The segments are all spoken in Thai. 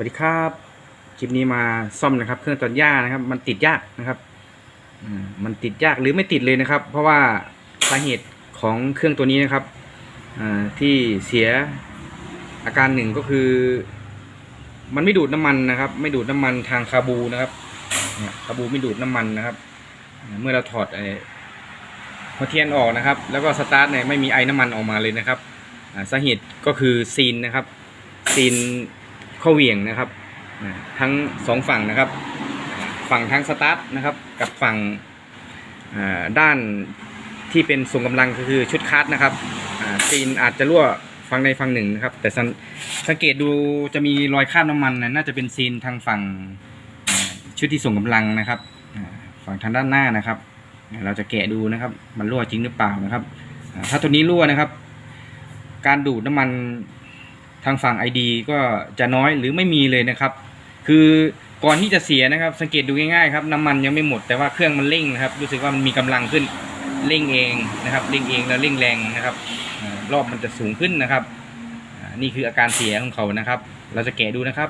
วัสดีครับคลิปนี้มาซ่อมนะครับ เครื่องตัดหญ้านะครับ มันติดยากนะครับมันติดยากหรือไม่ติดเลยนะครับ เพราะว่าสาเหตุของเครื่องตัวนี้นะครับที่เสียอาการหนึ่งก็คือ มันไม่ดูดน้ำมันนะครับ ไม่ดูดน้ำมันทางคาบูนะครับคาบูไม่ดูดน้ำมันนะครับ เมื่อเราถอดไอ้หัวเทียนออกนะครับ แล้วก็สตาร์ทเนี่ยไม่มีไอ้น้ำมันออกมาเลยนะครับสาเหตุก็คือซีนนะครับซีน เข้าเหวี่ยงนะครับทั้งสองฝั่งนะครับ ฝั่งทั้งสตาร์ทนะครับ กับฝั่งด้านที่เป็นส่งกำลังก็คือชุดคัสนะครับซีนอาจจะรั่วฝั่งใดฝั่งหนึ่งนะครับ แต่สังสังเกตดูจะมีรอยคราบน้ำมันนะน่าจะเป็นซีนทางฝั่งชุดที่ส่งกำลังนะครับ ฝั่งทางด้านหน้านะครับ เราจะแกะดูนะครับ มันรั่วจริงหรือเปล่านะครับ ถ้าตัวนี้รั่วนะครับ การดูดน้ำมัน ทางฝั่ง ID ก็จะน้อยหรือไม่มีเลยนะครับ คือก่อนที่จะเสียนะครับ สังเกตดูง่ายๆครับน้ำมันยังไม่หมดแต่ว่าเครื่องมันเร่งนะครับ รู้สึกว่ามันมีกำลังขึ้นเร่งเองนะครับเร่งเองแล้วเร่งแรงนะครับรอบมันจะสูงขึ้นนะครับ นี่คืออาการเสียของเขานะครับ เราจะแกะดูนะครับ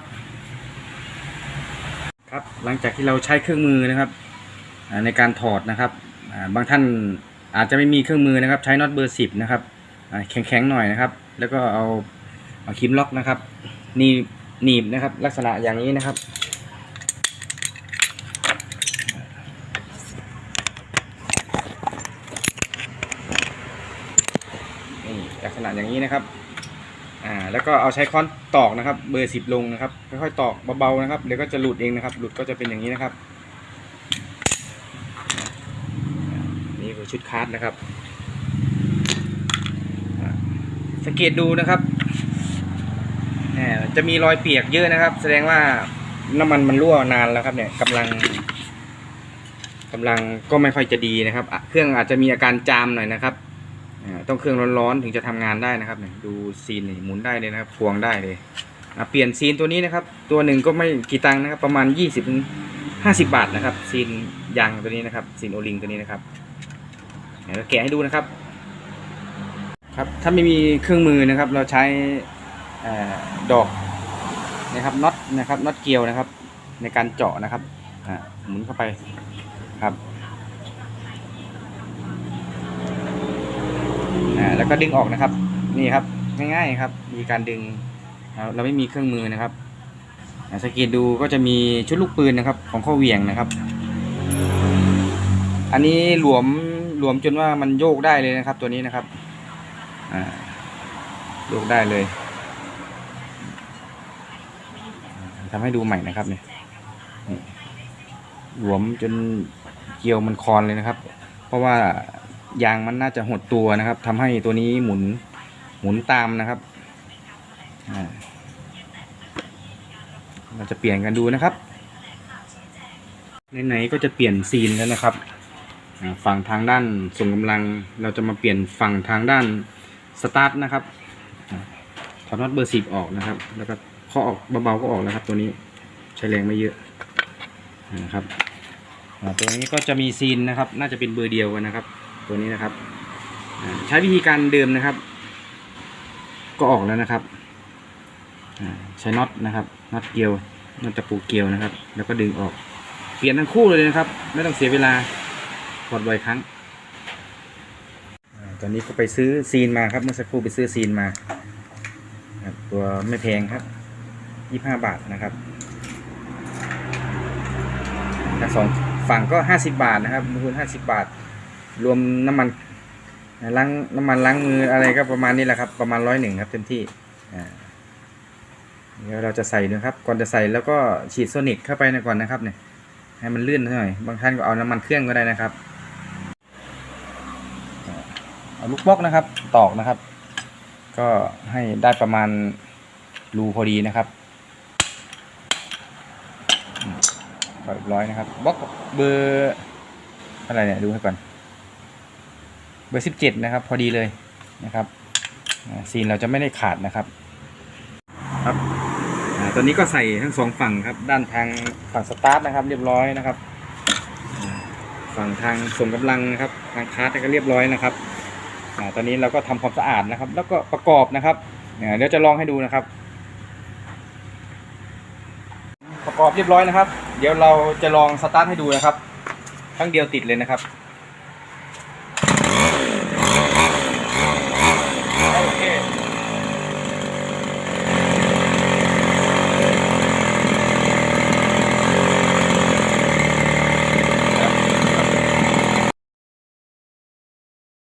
ครับหลังจากที่เราใช้เครื่องมือนะครับในการถอดนะครับบางท่านอาจจะไม่มีเครื่องมือนะครับ ใช้น็อตเบอร์สิบนะครับแข็งๆหน่อยนะครับ แล้วก็เอา ครีมล็อกนะครับหนีบหนีบนะครับ ลักษณะอย่างนี้นะครับ นี่ลักษณะอย่างนี้นะครับอ่าแล้วก็เอาใช้ค้อนตอกนะครับ เบอร์สิบลงนะครับค่อยๆตอกเบาๆนะครับเดี๋ยวก็จะหลุดเองนะครับ หลุดก็จะเป็นอย่างนี้นะครับ นี่คือชุดคาร์ดนะครับ สังเกตดูนะครับ จะมีรอยเปียกเยอะนะครับ แสดงว่าน้ำมันมันรั่วนานแล้วครับ เนี่ยกำลังกำลังก็ไม่ค่อยจะดีนะครับ เครื่องอาจจะมีอาการจามหน่อยนะครับต้องเครื่องร้อนๆถึงจะทำงานได้นะครับเนี่ยดูซีนหมุนได้เลยนะครับพวงได้เลยเปลี่ยนซีนตัวนี้นะครับ ตัวหนึ่งก็ไม่กี่ตังค์นะครับ ประมาณยี่สิบห้าสิบบาทนะครับ ซีนยางตัวนี้นะครับ ซีนโอลิงตัวนี้นะครับเดี๋ยวแกะให้ดูนะครับ ครับถ้าไม่มีเครื่องมือนะครับ เราใช้ ดอกนะครับน็อตนะครับน็อตเกลียวนะครับ ในการเจาะนะครับหมุนเข้าไปครับแล้วก็ดึงออกนะครับ นี่ครับง่ายๆครับ มีการดึงเราไม่มีเครื่องมือนะครับสังเกตดูก็จะมีชุดลูกปืนนะครับ ของข้อเหวี่ยงนะครับ อันนี้หลวมหลวมจนว่ามันโยกได้เลยนะครับ ตัวนี้นะครับโยกได้เลย ทำให้ดูใหม่นะครับเนี่ยหลวมจนเกลียวมันคลอนเลยนะครับ เพราะว่ายางมันน่าจะหดตัวนะครับทำให้ตัวนี้หมุนหมุนตามนะครับเราจะเปลี่ยนกันดูนะครับไหนๆก็จะเปลี่ยนซีนแล้วนะครับฝั่งทางด้านส่งกำลัง เราจะมาเปลี่ยนฝั่งทางด้านสตาร์ทนะครับถอดน็อตเบอร์สิบออกนะครับ แล้วก็ เคาะออกเบาๆก็ออกแล้วครับ ตัวนี้ใช้แรงไม่เยอะนะครับตัวนี้ก็จะมีซีนนะครับ น่าจะเป็นเบอร์เดียวกันนะครับ ตัวนี้นะครับใช้วิธีการเดิมนะครับ ก็ออกแล้วนะครับใช้น็อตนะครับน็อตเกลียวน็อตตะปูเกลียวนะครับ แล้วก็ดึงออก เปลี่ยนทั้งคู่เลยนะครับ ไม่ต้องเสียเวลาถอดบ่อยครั้งตอนนี้ก็ไปซื้อซีนมาครับเมื่อสักครู่ไปซื้อซีนมาตัวไม่แพงครับ ยี่ห้าบาทนะครับทั้งสองฝั่งก็ห้าสิบาทนะครับคูณห้าสิบาท รวมน้ำมันล้างน้ำมันล้างมืออะไรก็ประมาณนี้แหละครับ ประมาณร้อยหนึ่งครับเต็มที่เดี๋ยวเราจะใส่นะครับ ก่อนจะใส่แล้วก็ฉีดโซนิกเข้าไปนะก่อนนะครับเนี่ยให้มันลื่นหน่อย บางท่านก็เอาน้ำมันเครื่องก็ได้นะครับเอาลูกบล็อกนะครับ ตอกนะครับ ก็ให้ได้ประมาณรูพอดีนะครับอืม ก็เรียบร้อยนะครับบล็อกเบอร์อะไรเนี่ยดูให้ก่อน เบอร์สิบเจ็ดนะครับ พอดีเลยนะครับซีนเราจะไม่ได้ขาดนะครับ ครับตัวนี้ก็ใส่ทั้งสองฝั่งครับ ด้านทางฝั่งสตาร์ทนะครับ เรียบร้อยนะครับ ฝั่งทางส่งกำลังนะครับ ทางคาร์ทก็เรียบร้อยนะครับตอนนี้เราก็ทำความสะอาดนะครับ แล้วก็ประกอบนะครับเดี๋ยวจะลองให้ดูนะครับ ประกอบเรียบร้อยนะครับ เดี๋ยวเราจะลองสตาร์ทให้ดูนะครับครั้งเดียวติดเลยนะครับ